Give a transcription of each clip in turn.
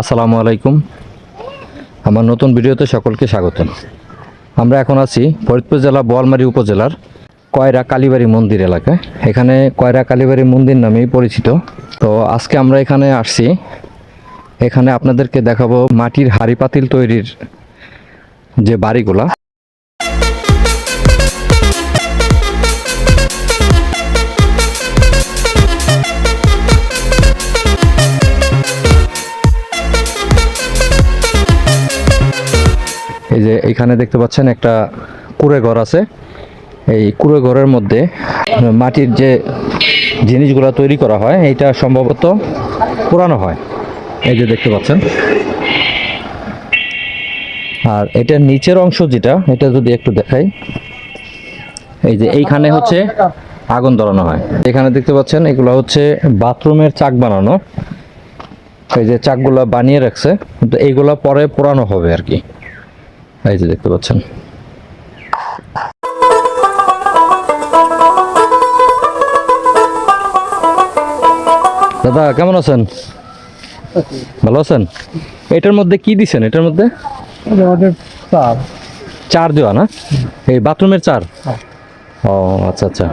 আসসালামু আলাইকুম। আমার নতুন ভিডিওতে সকলকে স্বাগত আমরা এখন আছি ফরিদপুর জেলা বোয়ালমারী উপজেলার কয়রা কালীবাড়ি মন্দির এলাকায়। এখানে কয়রা কালীবাড়ি মন্দির নামেই পরিচিত। তো আজকে আমরা এখানে আসছি। এখানে আপনাদেরকে দেখাবো মাটির হাড়ি পাতিল তৈরির যে বাড়িগুলা। যে এখানে দেখতে পাচ্ছেন একটা কুড়ে ঘর আছে। এই কুড়ে ঘরের মধ্যে মাটির যে জিনিসগুলো তৈরি করা হয় এটা সম্ভবত পুরানো হয়। এই যে দেখতে পাচ্ছেন। আর এটার নিচের অংশ যেটা, এটা যদি একটু দেখাই। এই যে এইখানে হচ্ছে আগুন ধরানো হয়। এখানে দেখতে পাচ্ছেন, এগুলো হচ্ছে বাথরুমের চাক বানানো। এই যে চাকগুলো বানিয়ে রাখছে, কিন্তু এইগুলা পরে পোড়ানো হবে আর কি। এই যে দেখতে পাচ্ছেন। দাদা কেমন আছেন? ভালো আছেন? এটার মধ্যে কি দিছেন? এটার মধ্যে? চার। চার দেওয়া না? এই বাথরুমের চার? ও আচ্ছা আচ্ছা।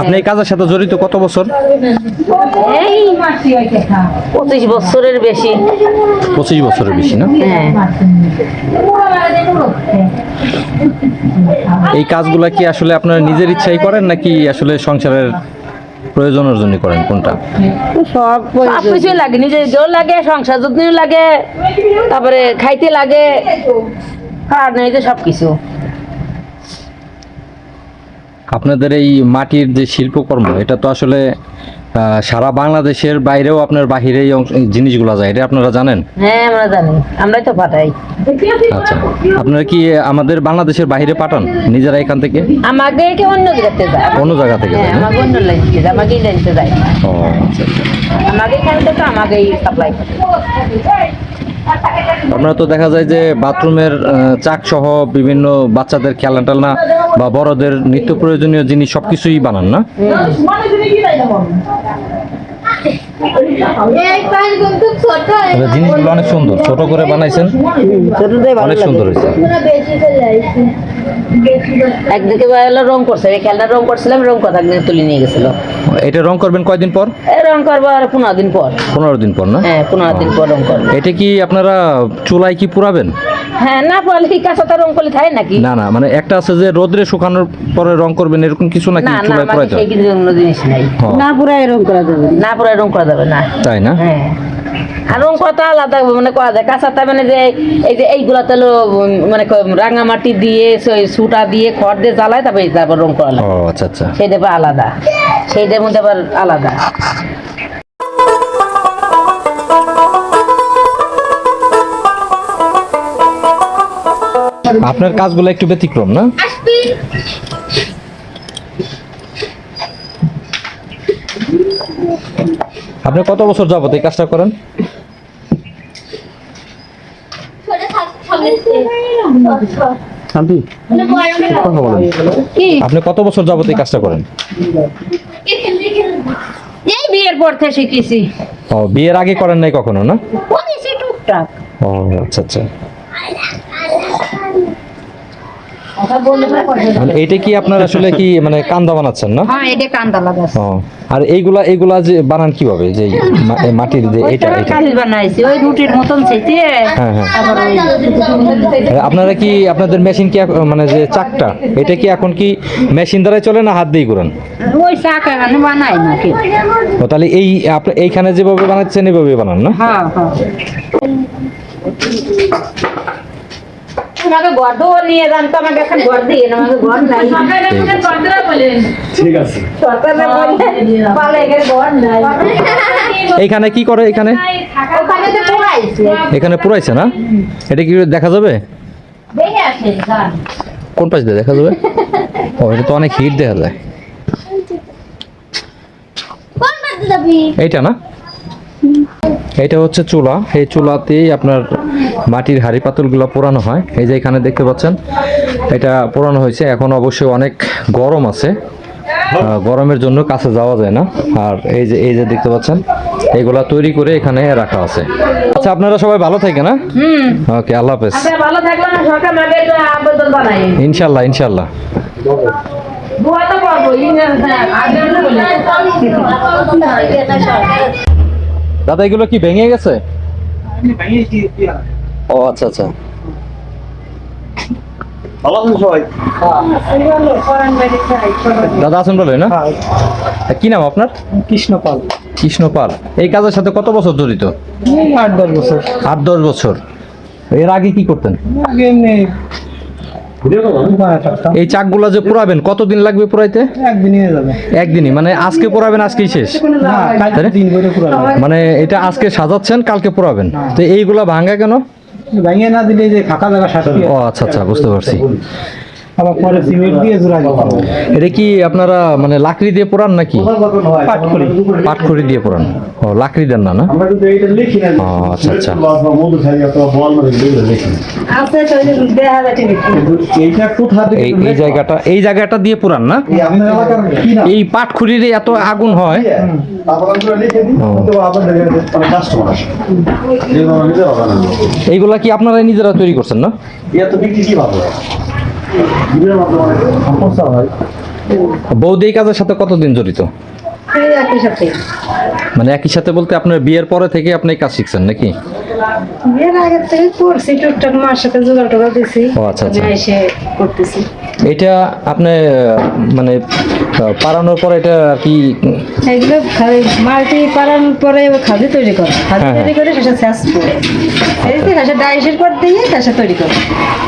আপনি এই কাজের সাথে জড়িত কত বছর? এই পঁচিশ বছরের বেশি। পঁচিশ বছরের বেশি না? হ্যাঁ। এই কাজগুলা কি আসলে আপনার নিজের ইচ্ছাই করেন নাকি আসলে সংসারের প্রয়োজনের জন্য করেন? কোনটা? সব কিছুই লাগে। নিজের জোর লাগে সংসার যত্ন লাগে তারপরে খাইতে লাগে নেই যে সব কিছু আপনাদের এই মাটির যে শিল্পকর্ম এটা তো আসলে সারা বাংলাদেশের বাইরেও আপনার বাহিরে এই জিনিসগুলো যায়। এটা আপনারা জানেন? হ্যাঁ আমরা জানি। আমরাই তো পাঠাই। আচ্ছা। আপনারা কি আমাদের বাংলাদেশের বাইরে পাঠান? নিজেরা এখান থেকে? আমাকে কি অন্য জায়গাতে যায়? অন্য জায়গা থেকে হ্যাঁ যায় আমাকে অন্য লাইনতে যায় আমাকেই লাইনতে যায়। ও আচ্ছা আচ্ছা। আমাকে এখান থেকে আমাকেই সাপ্লাই করে। আপনারা তো দেখা যায় যে বাথরুমের চাক সহ বিভিন্ন বাচ্চাদের খেলনা টেলনা বা বড়দের নিত্য প্রয়োজনীয় জিনিস সবকিছুই বানান না? জিনিসগুলো অনেক সুন্দর। ছোট করে বানাইছেন অনেক সুন্দর হয়েছে। একদিকে রং করছে এই খেলনা রং করছিলাম রং কথা একদিন তুলে নিয়ে গেছিল। এটা রং করবেন কয়দিন পর? এই রং করব আর পনেরো দিন পর। পনেরো দিন পর না? হ্যাঁ পনেরো দিন পর রং করব। এটা কি আপনারা চুলায় কি পুরাবেন? হ্যাঁ না পড়ালে কি কাঁচাতে রং করলে থাকে নাকি? না না মানে একটা আছে যে রোদ্রে শুকানোর পরে রং করবেন এরকম কিছু নাকি না না চুলায় আমাকে পুরাইতে সেই হয়? জিনিস নাই। না পুরাই রং করা যাবে। না পুরাই রং করা যাবে না। তাই না? হ্যাঁ। আর রং করাটা আলাদা মানে করা যায়। কাঁচাতে মানে যে এই যে এইগুলাতে হলো মানে রাঙামাটি দিয়ে সুটা দিয়ে খড় দিয়ে জ্বালায় তারপরে তারপর রং করা লাগে। ও আচ্ছা আচ্ছা। সেইটা আলাদা। সেইটার মধ্যে আবার আলাদা। আপনার কাজগুলো একটু ব্যতিক্রম না? আপনি কত বছর যাবত এই কাজটা করেন? বলেন। আপনি কত বছর যাবত এই কাজটা করেন? এই বিয়ের পর থেকে শিখেছি। ও বিয়ের আগে করেন নাই কখনো না? ও আচ্ছা আচ্ছা। মানে এইটা কি আপনার আসলে কি মানে কান্দা বানাচ্ছেন না? হ্যাঁ এটা কান্দা লাগাছে ও আর এইগুলা এইগুলা যে বানান কীভাবে? যে মাটির যে এটা এটা কালি বানাইছি ওই রুটির মতন চাইতে হ্যাঁ হ্যাঁ। আপনারা কি আপনাদের মেশিন কি মানে যে চাকটা এটা কি এখন কি মেশিন দ্বারাই চলে না হাত দিয়ে করেন ওই শাক এখানে বানাই না ও তাহলে এই আপনি এইখানে যেভাবে বানাচ্ছেন এইভাবে বানান না? হ্যাঁ হ্যাঁ। তোমাকে ঘর নিয়ে যান তো আমাকে এখন ঘর দিয়ে না, আমাকে ঘর নাই। ঠিক আছে। সরকারে বললে, পালে এখানে কি করে এখানে ওখানে তো পড়াইছে। এখানে পুরাইছে না? এটা কি দেখা যাবে। কোন পাশ দিয়ে দেখা যাবে? ও এটা তো অনেক হিট দেখা যায়। এইটা না? এইটা হচ্ছে চুলা। এই চুলাতেই আপনার মাটির হাড়ি পাতলগুলো পোড়ানো হয়। এই যে এখানে দেখতে পাচ্ছেন এটা পোড়ানো হয়েছে। এখন অবশ্যই অনেক গরম আছে। গরমের জন্য কাছে যাওয়া যায় না। আর এই যে এই যে দেখতে পাচ্ছেন এগুলা তৈরি করে এখানে রাখা আছে। আচ্ছা আপনারা সবাই ভালো থাকেন না হুম। ওকে আল্লাহ হাফেজ। আপনারা ভালো থাকবেন সরকার মাকে একটু আবেদন জানাই ইনশাল্লাহ ইনশাল্লাহ। করব দাদা এগুলো কি ভেঙে গেছে? ও আচ্ছা আচ্ছা। ভালো আছেন সবাই? দাদা আছেন বলে না? কি নাম আপনার? কৃষ্ণ পাল কৃষ্ণ পাল এই কাজের সাথে কত বছর জড়িত? আট দশ বছর। আট দশ বছর। এর আগে কি করতেন? আগে এমনি দোকানে এই চাকগুলা যে পোড়াবেন কতদিন লাগবে পোড়াইতে? একদিনই হয়ে যাবে। একদিনই মানে আজকে পোড়াবেন আজকেই শেষ? মানে এটা আজকে সাজাচ্ছেন কালকে পোড়াবেন। তো এইগুলা ভাঙা কেন? ভেঙে না দিলে যে ফাঁকা জায়গা শাস্তি ও আচ্ছা আচ্ছা বুঝতে পারছি। আবার পরে সিমেন্ট দিয়ে জোড়া দিতে হবে এটা কি আপনারা মানে লাকড়ি দিয়ে পোড়ান নাকি? পাট করি পাটখড়ি। দিয়ে পোড়ান। ও লাকড়ি দেন না না? আমরা কিন্তু এইটা লিখি না। ও আচ্ছা আচ্ছা। মধু খাই অথবা বল এগুলো লিখি। না। কিন্তু এইটা কোথা থেকে এই এই জায়গাটা এই জায়গাটা দিয়ে পোড়ান না? এই আপনার এলাকার কি না এই পাটখড়ির এত আগুন হয়। মানে এইগুলা কি আপনারা নিজেরা তৈরি করছেন না? বৌদি কাজের সাথে কতদিন জড়িত? মানে একই সাথে বলতে আপনার বিয়ের পরে থেকে আপনি কাজ শিখছেন নাকি? বিয়ের আগে থেকে করছি টুকটাক মার সাথে জোগাড় টোগাড় দিছি ও, আচ্ছা, আচ্ছা। এসে করতেছি। এটা আপনি মানে আহ, পাড়ানোর পরে এটা আর কি এগুলো মাটি পরে খাদি তৈরি করে। খাদি হ্যাঁ, তৈরি করে। সেটা শেষ করে সেটা ডাইসের পর দিয়ে সেটা তৈরি করে।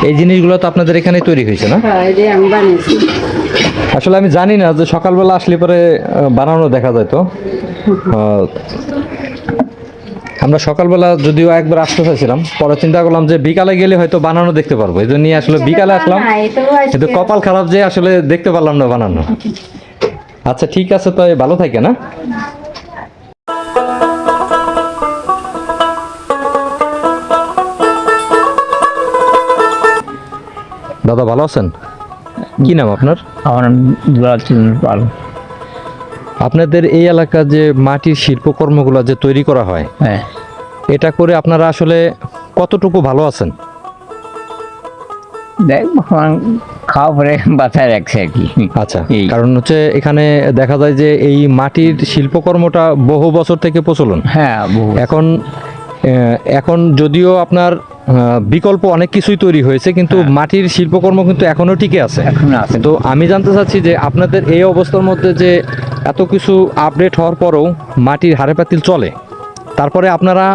এই জিনিসগুলো তো আপনাদের এখানে তৈরি হয়েছে না? হ্যাঁ এই যে আমি বানিয়েছি। আসলে আমি জানি না যে সকালবেলা আসলে পরে বানানো দেখা যায় তো। আমরা সকালবেলা যদিও একবার আসতে চাইছিলাম পরে চিন্তা করলাম যে বিকালে গেলে হয়তো বানানো দেখতে পারব। এই জন্য আসলে বিকালে আসলাম কিন্তু কপাল খারাপ যে আসলে দেখতে পারলাম না বানানো। আচ্ছা ঠিক আছে তো ভালো থাকে না? দাদা ভালো আছেন? কি নাম আপনার? আমার দুলাল চন্দ্র পাল। আপনাদের এই এলাকার যে মাটির শিল্পকর্মগুলো যে তৈরি করা হয় হ্যাঁ। এটা করে আপনারা আসলে কতটুকু ভালো আছেন? দেখ খাওয়া পরে বাঁচায় রাখছে আর কি। আচ্ছা কারণ হচ্ছে এখানে দেখা যায় যে এই মাটির শিল্পকর্মটা বহু বছর থেকে প্রচলন। হ্যাঁ বহু এখন এখন যদিও আপনার বিকল্প অনেক কিছুই তৈরি হয়েছে কিন্তু মাটির শিল্পকর্ম কিন্তু এখনও টিকে আছে। তো আমি জানতে চাচ্ছি যে আপনাদের এই অবস্থার মধ্যে যে এত কিছু আপডেট হওয়ার পরেও মাটির হাড়ে পাতিল চলে তারপরে আপনারা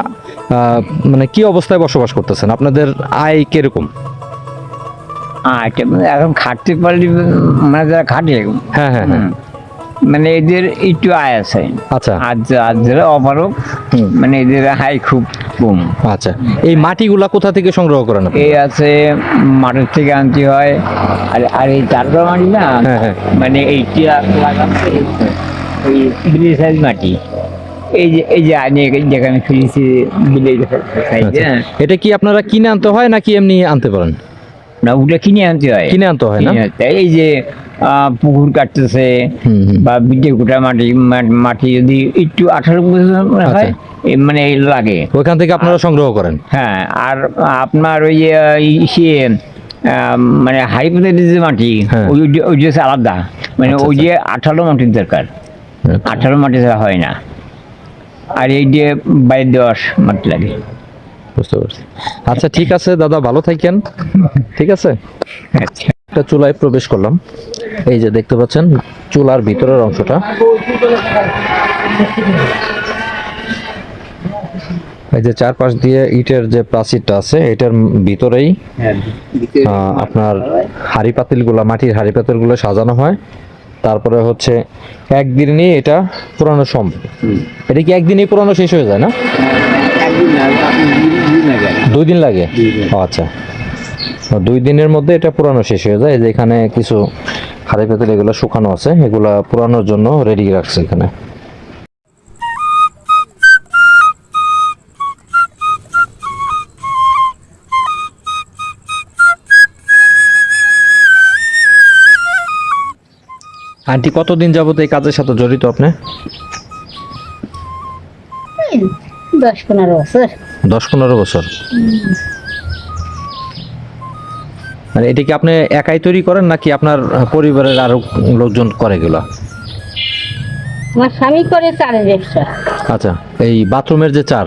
মানে কি অবস্থায় বসবাস করতেছেন? আপনাদের আয় কীরকম? আচ্ছা মানে এখন খাটতে পারলে মানে যারা খাটে হ্যাঁ হ্যাঁ হ্যাঁ। মানে এদের একটু আয় আছে। আচ্ছা। আর আর যারা অপারক মানে এদের আয় খুব কম। আচ্ছা। এই মাটিগুলা কোথা থেকে সংগ্রহ করেন এই আছে মাঠের থেকে আনতে হয়। আর আর এই চারটা মাটি না হ্যাঁ, হ্যাঁ। মানে এইটি লাগাচ্ছে ওই বিলের সাইজ মাটি। এই যে এই যে আমি যেখানে সাইজ আচ্ছা। হ্যাঁ। এটা কি আপনারা কিনে আনতে হয় নাকি এমনি আনতে পারেন? না ওগুলো কিনে আনতে হয়। কিনে আনতে হয় না? এই যে পুকুর কাটতেছে। বা বিটে গোটা মাটি মাটি যদি একটু আঠারো বছর হয় মানে লাগে। ওইখান থেকে আপনারা সংগ্রহ করেন? হ্যাঁ আর আপনার ওই আহ, মানে হাইপ্রেটের যে মাটি হ্যাঁ। ওই ওই যে আলাদা। মানে আচ্ছা, ওই যে আঠারো মাটির দরকার। আঠারো মাটি ছাড়া হয় না। আর এই যে বাইরে দশ মাটি লাগে। বুঝতে পারছি। আচ্ছা ঠিক আছে দাদা, ভালো থাকেন। ঠিক আছে? একটা চুলায় প্রবেশ করলাম। এই যে দেখতে পাচ্ছেন, চুলার ভিতরের অংশটা। এই যে চারপাশ দিয়ে ইটের যে প্রাচীরটা আছে, এটার ভিতরেই আপনার হাড়ি পাতিলগুলো, মাটির হাড়ি পাতিলগুলো সাজানো হয়। তারপরে হচ্ছে একদিনই এটা পুরানো সম্ভব এটা কি একদিনই পুরানো শেষ হয়ে যায় না? দুই দিন লাগে? ও আচ্ছা। দুই দিনের মধ্যে এটা পুরানো শেষ হয়ে যায়। যে এখানে কিছু হাড়ি পেতল এগুলো শুকানো আছে এগুলা পুরানোর জন্য রেডি রাখছে এখানে। আন্টি কতদিন যাবত এই কাজের সাথে জড়িত আপনি? দশ পনেরো বছর। দশ পনেরো বছর। মানে এটা কি আপনি একাই তৈরি করেন নাকি আপনার পরিবারের আরও লোকজন করে এগুলো? আমার স্বামী করে চারের ব্যবসা। আচ্ছা এই বাথরুমের যে চার?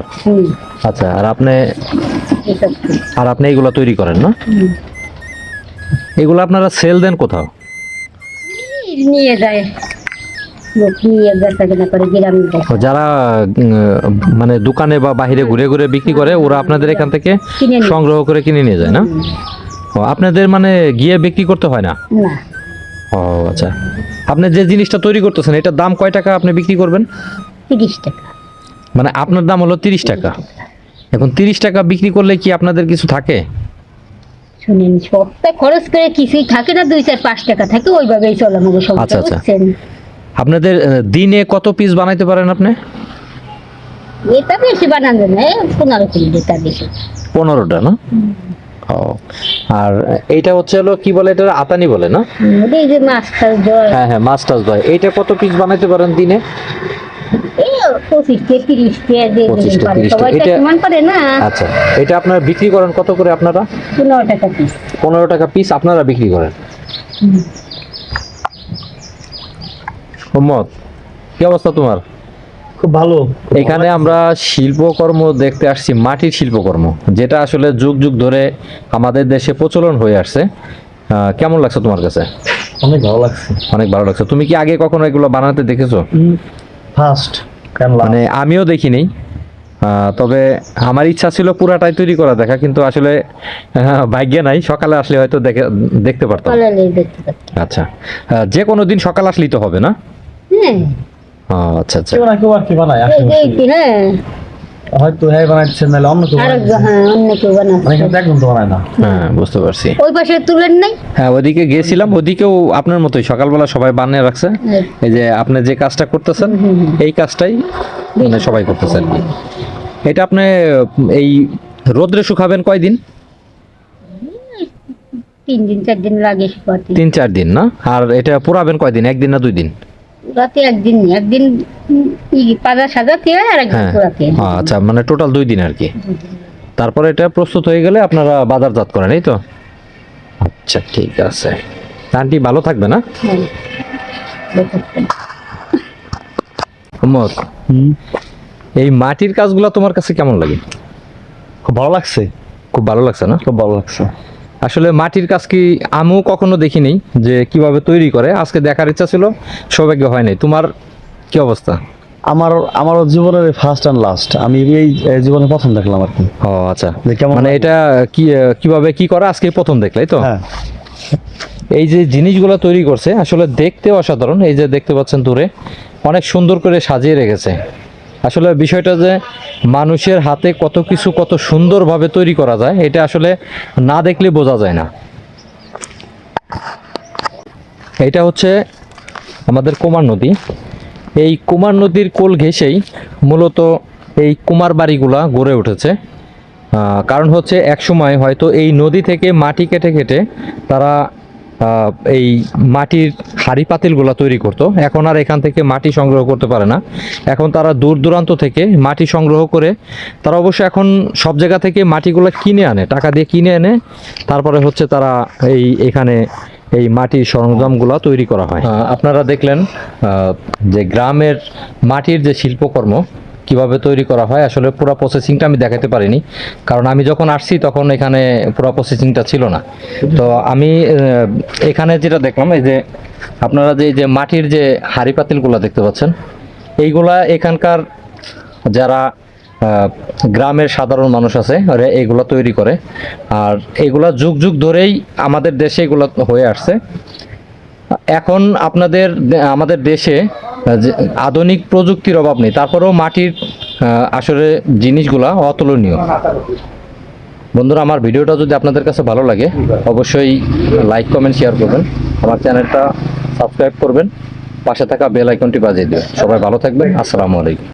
আচ্ছা আর আপনি আর আপনি এগুলো তৈরি করেন না। এগুলো আপনারা সেল দেন কোথাও? নিয়ে যায়। যারা মানে দোকানে বা বাইরে ঘুরে ঘুরে বিক্রি করে ওরা আপনাদের এখান থেকে সংগ্রহ করে কিনে নিয়ে যায় না? আপনাদের মানে গিয়ে বিক্রি করতে হয় না? ও আচ্ছা। আপনি যে জিনিসটা তৈরি করতেছেন এটার দাম কয় টাকা আপনি বিক্রি করবেন? তিরিশ টাকা। মানে আপনার দাম হলো তিরিশ টাকা। এখন তিরিশ টাকা বিক্রি করলে কি আপনাদের কিছু থাকে? শুনেন সপ্তাহে খরচ করে কিছুই থাকে না দুই চার পাঁচ টাকা থাকে ওইভাবেই চলে আমাকে সব আচ্ছা, আচ্ছা। আপনাদের দিনে কত পিস বানাইতে পারেন আপনি? এটা বেশি বানান যায় না পনেরো কিলো এটা বেশি। পনেরোটা না? ও আর এইটা হচ্ছে হলো কি বলে এটা আতানি বলে না? এই যে খাল জল হ্যাঁ হ্যাঁ মাছ টাছ দয় এইটা কত পিস বানাইতে পারেন দিনে? এই পঁচিশ কে তিরিশ কে দিয়ে 25 দিলেন টা, পারে 30 টা। সবাই তো এটা- সমান করে না। আচ্ছা এটা আপনারা বিক্রি করেন কত করে আপনারা? পনেরো টাকা পিস পনেরো টাকা পিস আপনারা বিক্রি করেন? মোহাম্মদ কি অবস্থা তোমার? খুব ভালো। এখানে আমরা শিল্পকর্ম দেখতে আসছি মাটির শিল্পকর্ম যেটা আসলে যুগ যুগ ধরে আমাদের দেশে প্রচলন হয়ে আসছে। কেমন লাগছে তোমার কাছে? অনেক ভালো লাগছে। অনেক ভালো লাগছে। তুমি কি আগে কখনো এগুলো বানাতে দেখেছ? ফার্স্ট মানে আমিও দেখিনি। আহ, তবে আমার ইচ্ছা ছিল পুরাটাই তৈরি করা দেখা কিন্তু আসলে আহ, ভাগ্যে নাই। সকালে আসলে হয়তো দেখে দেখতে পারতাম। আচ্ছা। যে কোনো দিন সকাল আসলেই তো হবে না? হ্যাঁ ও, আচ্ছা আচ্ছা। কেউ না কেউ আর কি বানায় এই যে এই যে, হ্যাঁ। হয়তো হ্যাঁ বানাচ্ছে নাহলে অন্য কেউ হ্যাঁ অন্য কেউ মানে বানাচ্ছে এখানে তো একদম তো বানায় না। হ্যাঁ বুঝতে পারছি। ওই পাশে তুলেন নাই? হ্যাঁ ওদিকে গিয়েছিলাম ওদিকেও আপনার মতোই সকালবেলা সবাই বানিয়ে রাখছে। এই যে আপনি যে কাজটা করতেছেন এই কাজটাই মানে সবাই করতেছে আর কি এটা আপনি এই রোদ্রে শুকাবেন কয়দিন? তিন দিন চার দিন লাগে শুকাতে। তিন চার দিন না? আর এটা পুরাবেন কয়দিন একদিন না দুই দিন? রাতে একদিন একদিন পাজা সাজাতে হয় আর একদিন হ্যাঁ। পোড়াতে আচ্ছা মানে টোটাল দুই দিন আর কি। তারপরে এটা প্রস্তুত হয়ে গেলে আপনারা বাজারজাত করেন এই তো? আচ্ছা ঠিক আছে। আন্টি ভালো থাকবে না? হ্যাঁ। এই মাটির কাজগুলো তোমার কাছে কেমন লাগে? খুব ভালো লাগছে। খুব ভালো লাগছে না? খুব ভালো লাগছে। আসলে মাটির কাজ কি আমিও কখনো দেখিনি যে কীভাবে তৈরি করে। আজকে দেখার ইচ্ছা ছিল সৌভাগ্য হয় নাই তোমার কি অবস্থা? আমার আমারও জীবনের ফার্স্ট অ্যান্ড লাস্ট আমি এই জীবনে প্রথম দেখলাম আর কি। ও আচ্ছা। মানে এটা কি কীভাবে কি করে? আজকে প্রথম দেখলাই তো? হ্যাঁ। এই যে জিনিসগুলো তৈরি করছে আসলে দেখতে অসাধারণ। এই যে দেখতে পাচ্ছেন দূরে অনেক সুন্দর করে সাজিয়ে রেখেছে। আসলে বিষয়টা যে মানুষের হাতে কত কিছু কত সুন্দরভাবে তৈরি করা যায়, এটা আসলে না দেখলে বোঝা যায় না। এটা হচ্ছে আমাদের কুমার নদী। এই কুমার নদীর কোল ঘেঁষেই মূলত এই কুমার বাড়িগুলা গড়ে উঠেছে। কারণ হচ্ছে এক সময় হয়তো এই নদী থেকে মাটি কেটে কেটে তারা এই মাটির হাড়ি পাতিলগুলা তৈরি করতো। এখন আর এখান থেকে মাটি সংগ্রহ করতে পারে না। এখন তারা দূর দূরান্ত থেকে মাটি সংগ্রহ করে তারা অবশ্য এখন সব জায়গা থেকে মাটিগুলো কিনে আনে, টাকা দিয়ে কিনে এনে, তারপরে হচ্ছে তারা এই এখানে এই মাটির সরঞ্জামগুলো তৈরি করা হয়। আপনারা দেখলেন যে গ্রামের মাটির যে শিল্পকর্ম কীভাবে তৈরি করা হয়, আসলে পুরো প্রসেসিংটা আমি দেখাতে পারিনি। কারণ আমি যখন আসছি তখন এখানে পুরো প্রসেসিংটা ছিল না। তো আমি এখানে যেটা দেখলাম, এই যে আপনারা যে যে মাটির যে হাড়ি পাতিলগুলো দেখতে পাচ্ছেন, এইগুলা এখানকার যারা গ্রামের সাধারণ মানুষ আছে, ওরা এগুলো তৈরি করে। আর এগুলা যুগ যুগ ধরেই আমাদের দেশে এগুলো হয়ে আসছে। এখন আপনাদের আমাদের দেশে আধুনিক প্রযুক্তির অভাব নেই, তারপরেও মাটির আসলে জিনিসগুলা অতুলনীয়। বন্ধুরা, আমার ভিডিওটা যদি আপনাদের কাছে ভালো লাগে, অবশ্যই লাইক কমেন্ট শেয়ার করবেন। আমার চ্যানেলটা সাবস্ক্রাইব করবেন। পাশে থাকা বেল আইকনটি বাজিয়ে দেবেন। সবাই ভালো থাকবেন। আসসালামু আলাইকুম।